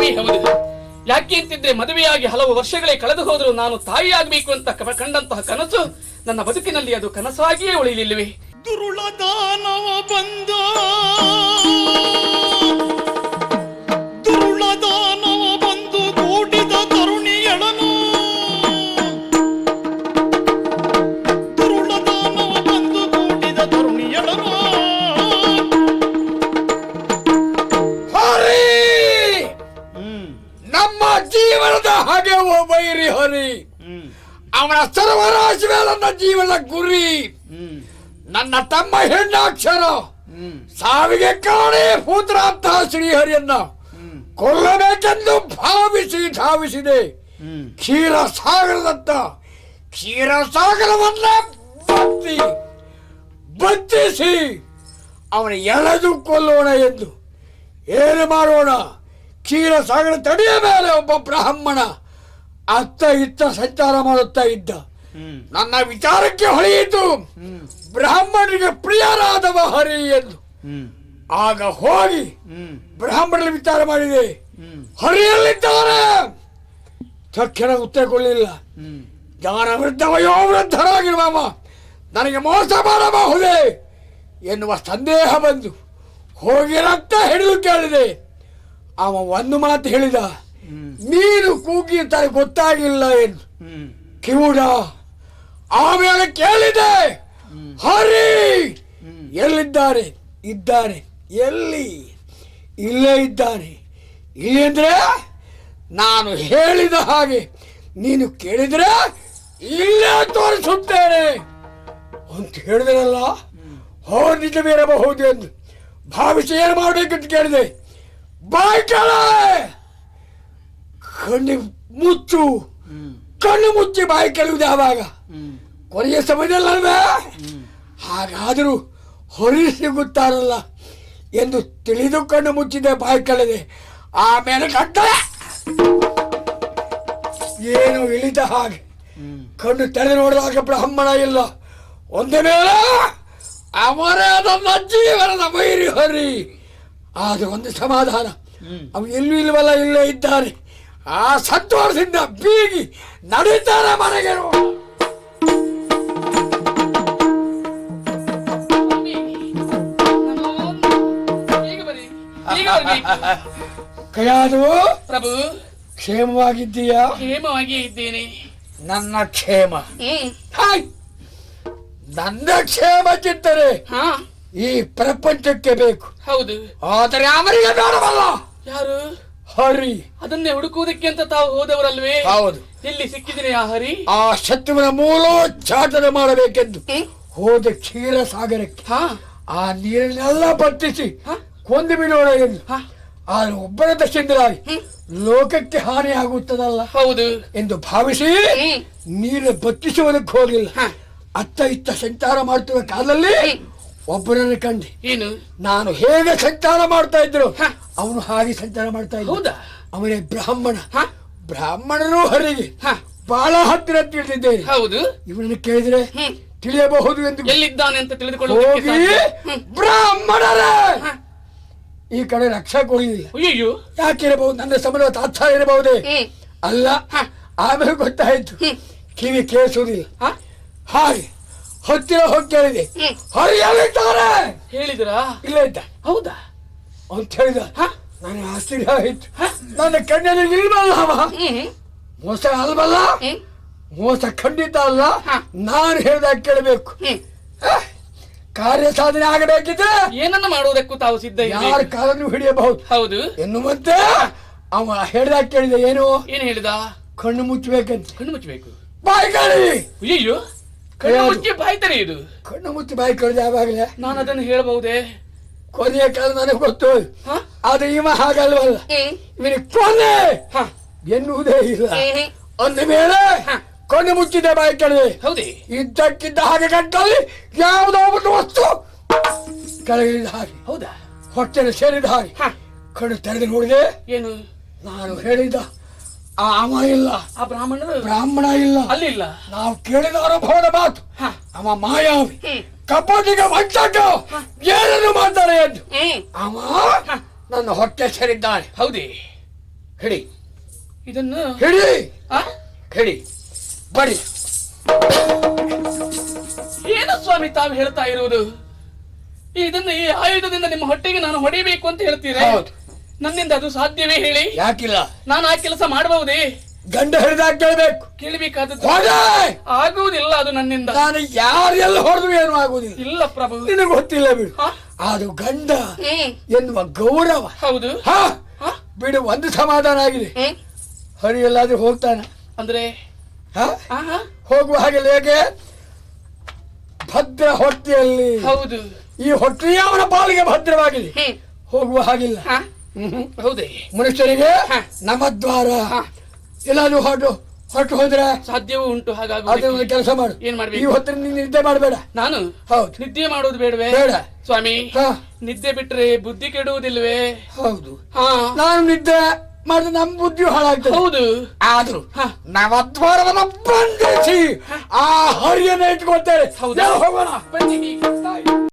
ಸ್ವಾಮಿ ಹೌದು ಯಾಕೆ ಅಂತಿದ್ರೆ ಮದುವೆಯಾಗಿ ಹಲವು ವರ್ಷಗಳೇ ಕಳೆದು ಹೋದರೂ ನಾನು ತಾಯಿಯಾಗಬೇಕು ಅಂತ ಕಂಡಂತಹ ಕನಸು ನನ್ನ ಬದುಕಿನಲ್ಲಿ ಅದು ಕನಸಾಗಿಯೇ ಉಳಿಲಿಲ್ಲವೆ. ದುರುಳ ಅವನ ಸರ್ವರಾಶಿ ನನ್ನ ಜೀವನ ಗುರಿ. ನನ್ನ ತಮ್ಮ ಹೆಣ್ಣಾಕ್ಷರ. ಸಾವಿಗೆ ಕಾಣೆ ಪುತ್ರ ಅಂತ ಶ್ರೀಹರಿಯನ್ನ ಕೊಲ್ಲಬೇಕೆಂದು ಭಾವಿಸಿ ಧಾವಿಸಿದೆ. ಕ್ಷೀರ ಸಾಗರದತ್ತ. ಕ್ಷೀರ ಸಾಗರವನ್ನ ಬತ್ತಿ. ಬತ್ತಿಸಿ ಅವನ ಎಳೆದು ಕೊಲ್ಲೋಣ ಎಂದು. ಏನು ಮಾಡೋಣ? ಕ್ಷೀರ ಸಾಗರ ತಡೆಯ ಮೇಲೆ ಒಬ್ಬ ಬ್ರಾಹ್ಮಣ ಅತ್ತ ಇತ್ತ ಸಂಚಾರ ಮಾಡುತ್ತಾ ಇದ್ದ. ನನ್ನ ವಿಚಾರಕ್ಕೆ ಹೊಳೆಯಿತು. ಹ್ಮ್. ಬ್ರಾಹ್ಮಣರಿಗೆ ಪ್ರಿಯರಾದವ ಹರಿ ಎಂದು. ಆಗ ಹೋಗಿ ಹ್ಮ್. ಬ್ರಾಹ್ಮಣರಲ್ಲಿ ವಿಚಾರ ಮಾಡಿದೆ. ಹರಿಯಲ್ಲಿದ್ದವರ ಹರಿಯಲ್ಲಿದ್ದಾರೆ ತಕ್ಷಣ ಉತ್ತರ ಕೊಡಲಿಲ್ಲ. ಜ್ಞಾನ ವೃದ್ಧ ವಯೋವೃದ್ಧರಾಗಿರುವವ ನನಗೆ ಮೋಸ ಮಾಡಬಹುದೇ ಎನ್ನುವ ಸಂದೇಹ ಬಂದು ಹೋಗಿ ರಕ್ತ ಹಿಡಿದು ಕೇಳಿದೆ. ಅವ ಒಂದು ಮಾತು ಹೇಳಿದ ನೀನು ಕೂಗಿರ್ತಾರೆ ಗೊತ್ತಾಗಿಲ್ಲ ಎಂದು ಕಿವುಡ ಆಮೇಲೆ ಕೇಳಿದೆ. ಹರಿ, ಎಲ್ಲಿದ್ದಾರೆ? ಇದ್ದಾನೆ ಎಲ್ಲಿ? ಇಲ್ಲೇ ಇದ್ದಾನೆ ಇಲ್ಲಿ ಅಂದ್ರೆ ನಾನು ಹೇಳಿದ ಹಾಗೆ ನೀನು ಕೇಳಿದ್ರೆ ಇಲ್ಲೇ ತೋರಿಸುತ್ತೇನೆ. ಅಂತ ಹೇಳಿದ್ರಲ್ಲ, ಹೋ ನಿಜವಿರಬಹುದು ಎಂದು. ಭಾವಿಸಿ ಏನು ಮಾಡಬೇಕಂತ ಕೇಳಿದೆ. ಬಾಯ್ ಕೇಳ ಕಣ್ಣು ಮುಚ್ಚು. ಕಣ್ಣು ಮುಚ್ಚಿ ಬಾಯಿ ಕೆಳುವುದು ಯಾವಾಗ ಕೊನೆಯ ಸಮಯದಲ್ಲಲ್ವೇ ಹ್ಮ್ ಹಾಗಾದರೂ ಹೊರಿ ಸಿಗುತ್ತಾರಲ್ಲ ಎಂದು ತಿಳಿದು ಕಣ್ಣು ಮುಚ್ಚಿದೆ ಬಾಯಿ ಕಳೆದೆ ಆಮೇಲೆ ಕಟ್ಟಲೆ ಏನು ಇಳಿದ ಹಾಗೆ ಕಣ್ಣು ತೆರೆದು ನೋಡಿದಾಗ ಬ್ರಾಹ್ಮಣ ಇಲ್ಲ. ಒಂದೇ ಮೇಲೆ ಅವರೇ ನನ್ನ ಜೀವನದ ಬೈರಿ ಹರಿ ಆದ್ರೆ ಒಂದು ಸಮಾಧಾನ. ಅವು ಎಲ್ಲೂ ಇಲ್ವಲ್ಲ ಇಲ್ಲೇ ಇದ್ದಾರೆ. ಆ ಸಂತೋಷದಿಂದ ಬೀಗಿ ನಡೀತಾರೆ ಮನೆಗೆ. ಕಯಾದು ಪ್ರಭು ಕ್ಷೇಮವಾಗಿದ್ದೀಯಾ? ಕ್ಷೇಮವಾಗಿ ಇದ್ದೀನಿ. ನನ್ನ ಕ್ಷೇಮ. ಹಾಯ್. ನನ್ನ ಕ್ಷೇಮ ಚಿಂತನೆ ಹಾ. ಈ ಪ್ರಪಂಚಕ್ಕೆ ಬೇಕು. ಹೌದು. ಆದರೆ ಅವರಿಗೆ ಬೇಡವಲ್ಲ. ಯಾರು? ಹರಿ. ಅದನ್ನೇ ಹುಡುಕುವುದಕ್ಕೆ ಅಂತ ತಾವು ಹೋದವರಲ್ವೇ? ಹೌದು. ಎಲ್ಲಿ ಸಿಕ್ಕಿದಿರಿ ಆ ಹರಿ? ಆ ಶತ್ರುವಿನ ಮೂಲೋಚ್ಚಾಟನ ಮಾಡಬೇಕೆಂದು? ಹೋದ ಕ್ಷೀರ ಸಾಗರಕ್ಕೆ ಹಾ. ಆ ನೀರನ್ನೆಲ್ಲ ಬತ್ತಿಸಿ ಹ? ಕೊಂದು ಬಿಡೋಣ ಎಂದು. ಆದ್ರೆ ಒಬ್ಬರ ದಶೆಂದರಾಗಿ ಲೋಕಕ್ಕೆ ಹಾನಿ ಆಗುತ್ತದಲ್ಲ? ಹೌದು. ಎಂದು ಭಾವಿಸಿ ನೀರು ಬತ್ತಿಸುವುದಕ್ಕೆ ಹೋಗಲಿಲ್ಲ ಅತ್ತ ಇತ್ತ ಸಂಚಾರ ಮಾಡ್ತಿರುವ ಕಾಲದಲ್ಲಿ ಒಬ್ಬರನ್ನು ಕಂಡು ಏನು? ನಾನು ಹೇಗೆ ಸಂಚಾರ ಮಾಡ್ತಾ ಇದ್ರು ಅವನು ಹಾಗೆ ಸಂಚಾರ ಮಾಡ್ತಾ ಇದ್ದ. ಹೌದಾ? ಅವನೇ ಬ್ರಾಹ್ಮಣ. ಹ? ಬ್ರಾಹ್ಮಣರು ಹರಿಗೆ ಹ. ಬಹಳ ಹತ್ತಿರ ತಿಳಿದಿದ್ದೇನೆ. ಹೌದು? ಇವನನ್ನು ಕೇಳಿದ್ರೆ ತಿಳಿಯಬಹುದು ಎಂದು ಎಲ್ಲಿದ್ದಾನೆ ಅಂತ ತಿಳಿದುಕೊಳ್ಳಿ. ಬ್ರಾಹ್ಮಣರೇ. ಈ ಕಡೆ ರಕ್ಷಾ ಕೊಡಲಿಲ್ಲ ಅಯ್ಯೋ ಯಾಕಿರಬಹುದು? ನನ್ನ ಸಮಯ ತಾತ್ಸಾರ ಇರಬಹುದೇ? ಅಲ್ಲ ಆಮೇಲೆ ಗೊತ್ತಾಯ್ತು. ಕಿವಿ ಕೇಳಿಸುವುದಿಲ್ಲ. ಹ? ಹಾಗೆ ಹತ್ತಿರ ಹೋಗಿ ಕೇಳಿದೆ ಹೇಳಿದ್ರ ಹರಿಯಲ್ಲಿದ್ದಾರೆ ಹೇಳಿದ್ರಾ? ಇಲ್ಲ ಇದ್ದ. ಹೌದಾ? ಅಂತ ಹೇಳಿದ. ನಾನು ನನಗೆ ಆಶ್ಚರ್ಯ ಆಯ್ತು. ನನ್ನ ಕಣ್ಣಲ್ಲಿ ನಿಲ್ಬಲ್ಲ ಅವ. ಹ್ಮ್. ಮೋಸ ಅಲ್ಬಲ್ಲ ಮೋಸ ಖಂಡಿತ ಅಲ್ಲ. ನಾನು ಹೇಳಿದಾಗ ಕೇಳಬೇಕು. ಕಾರ್ಯ ಸಾಧನೆ ಆಗಬೇಕಿದ್ರೆ ಏನನ್ನ ಮಾಡುವುದಕ್ಕೂ ತಾವು ಸಿದ್ಧ ಯಾರ. ಕಾಲನ್ನು ಹಿಡಿಯಬಹುದು? ಹೌದು. ಎನ್ನುವಂತೆ ಅವ ಹೇಳಿದಾಗ ಕೇಳಿದ ಏನು? ಏನ್ ಹೇಳಿದ? ಕಣ್ಣು ಮುಚ್ಚಬೇಕಂತ. ಕಣ್ಣು ಮುಚ್ಚಬೇಕು. ಬಾಯಿ ಕಾಳಿ ಅಯ್ಯಯ್ಯೋ. ಕಣ್ಣು ಮುಚ್ಚಿ ಬಾಯ್ತಾರೆ ಇದು. ಕಣ್ಣು ಮುಚ್ಚಿ ಬಾಯಿ ಕಳೆದ ಯಾವಾಗಲೇ? ನಾನು ಅದನ್ನು ಹೇಳಬಹುದೇ? ಕೊನೆಯ ಕಾಲ ನನಗೆ ಗೊತ್ತು. ಹ? ಆದ್ರೆ ಇವ ಹಾಗಲ್ವಲ್ಲ? ಹ್ಮ್ ಇವನಿಗೆ ಕೊನೆ. ಹ. ಎನ್ನುವುದೇ ಇಲ್ಲ. ಅಂದ ಮೇಲೆ ಹ. ಕಣ್ಣು ಮುಚ್ಚಿದ ಬಾಯಿ ಕಳೆದ. ಹೌದೇ? ಇದ್ದಕ್ಕಿದ್ದ ಹಾಗೆ ಗಂಟಲ್ಲಿ ಯಾವುದೋ ಒಂದು ವಸ್ತು ಕೆಳಗಿಳಿದ ಹಾಗೆ. ಹೌದಾ? ಹೊಟ್ಟೆನ ಸೇರಿದ ಹಾಗೆ. ಹ. ಕಣ್ಣು ತೆರೆದು ನೋಡಿದೆ. ಏನು? ನಾನು ಹೇಳಿದ ಆ ಅವ ಇಲ್ಲ. ಆ ಬ್ರಾಹ್ಮಣರು ಬ್ರಾಹ್ಮಣ ಇಲ್ಲ. ಅಲ್ಲಿಲ್ಲ. ನಾವು ಕೇಳಿದ ಆರೋಪದ ಮಾತು. ಅವ ಮಾಯಾವಿ ಕಪಾಟಿಗೆ ವಂಚಕ ಏನನ್ನು ಮಾಡ್ತಾರೆ ಎಂದು. ಅವ ನನ್ನ ಹೊಟ್ಟೆ ಸೇರಿದ್ದಾನೆ. ಹೌದೇ. ಹಿಡಿ. ಇದನ್ನು ಹಿಡಿ? ಹಿಡಿ. ಬಡಿ ಏನು ಸ್ವಾಮಿ ತಾವು ಹೇಳ್ತಾ ಇರುವುದು? ಇದನ್ನು ಈ ಆಯುಧದಿಂದ ನಿಮ್ಮ ಹೊಟ್ಟೆಗೆ ನಾನು ಹೊಡಿಬೇಕು ಅಂತ ಹೇಳ್ತೀರಾ? ಹೌದು. ನನ್ನಿಂದ ಅದು ಸಾಧ್ಯವೇ ಹೇಳಿ? ಯಾಕಿಲ್ಲ? ನಾನು ಆ ಕೆಲಸ ಮಾಡಬಹುದೇ? ಗಂಡ ಹಿಡಿದಾಗ ಕೇಳಬೇಕು. ಕೇಳಬೇಕಾದದ್ದು ಹೋದೆ ಆಗುವುದಿಲ್ಲ ಅದು ನನ್ನಿಂದ. ನಾನು ಯಾರೆಲ್ಲ ಹೊಡೆದು ಏನು ಆಗುವುದಿಲ್ಲ. ಇಲ್ಲ ಪ್ರಭು. ನಿನಗೆ ಗೊತ್ತಿಲ್ಲ ಬಿಡು. ಅದು ಗಂಡ ಎನ್ನುವ ಗೌರವ. ಹೌದು. ಹಾ? ಹಾ? ಬಿಡು ಒಂದು ಸಮಾಧಾನ ಆಗಿದೆ. ಹರಿಯಲ್ಲಾದರೂ ಹರಿ ಎಲ್ಲಾದ್ರೂ ಹೋಗ್ತಾನೆ ಅಂದ್ರೆ ಹೋಗುವ ಹಾಗೆ ಹೇಗೆ? ಭದ್ರ ಹೊಟ್ಟೆಯಲ್ಲಿ. ಹೌದು. ಈ ಹೊಟ್ಟೆಯೇ ಅವನ ಪಾಲಿಗೆ ಭದ್ರವಾಗಿದೆ. ಹೋಗುವ ಹಾಗಿಲ್ಲ. ಹಾ? ಹೌದೇ. ಮನುಷ್ಯರಿಗೆ. ನಮ್ಮ ದ್ವಾರ. ಎಲ್ಲಾದ್ರೂ ಹೊರಟು ಹೊರಟು ಹೋದ್ರೆ ಸಾಧ್ಯವೂ ಉಂಟು ಹಾಗಾಗಿ ಕೆಲಸ ಮಾಡು. ಏನ್ ಮಾಡ್ಬೇಕು? ಈ ಹೊತ್ತಿನ ನಿದ್ದೆ ಮಾಡಬೇಡ. ನಾನು? ಹೌದು. ನಿದ್ದೆ ಮಾಡೋದು ಬೇಡವೇ? ಬೇಡ. ಸ್ವಾಮಿ ಹಾ. ನಿದ್ದೆ ಬಿಟ್ರೆ ಬುದ್ಧಿ ಕೆಡುವುದಿಲ್ವೇ ಹೌದು. ಹಾ. ನಾನು ನಿದ್ದೆ ಮಾಡಿದ್ರೆ ನಮ್ಮ ಬುದ್ಧಿ ಹಾಳಾಗ್ತದೆ. ಹೌದು. ಆದ್ರೂ ಹಾ. ನವದ್ವಾರವನ್ನ ಬಂಧಿಸಿ ಆ ಹರಿಯನ್ನ ಇಟ್ಕೊಳ್ತೇವೆ ಹೌದು. ಹೋಗೋಣ? ಬನ್ನಿ.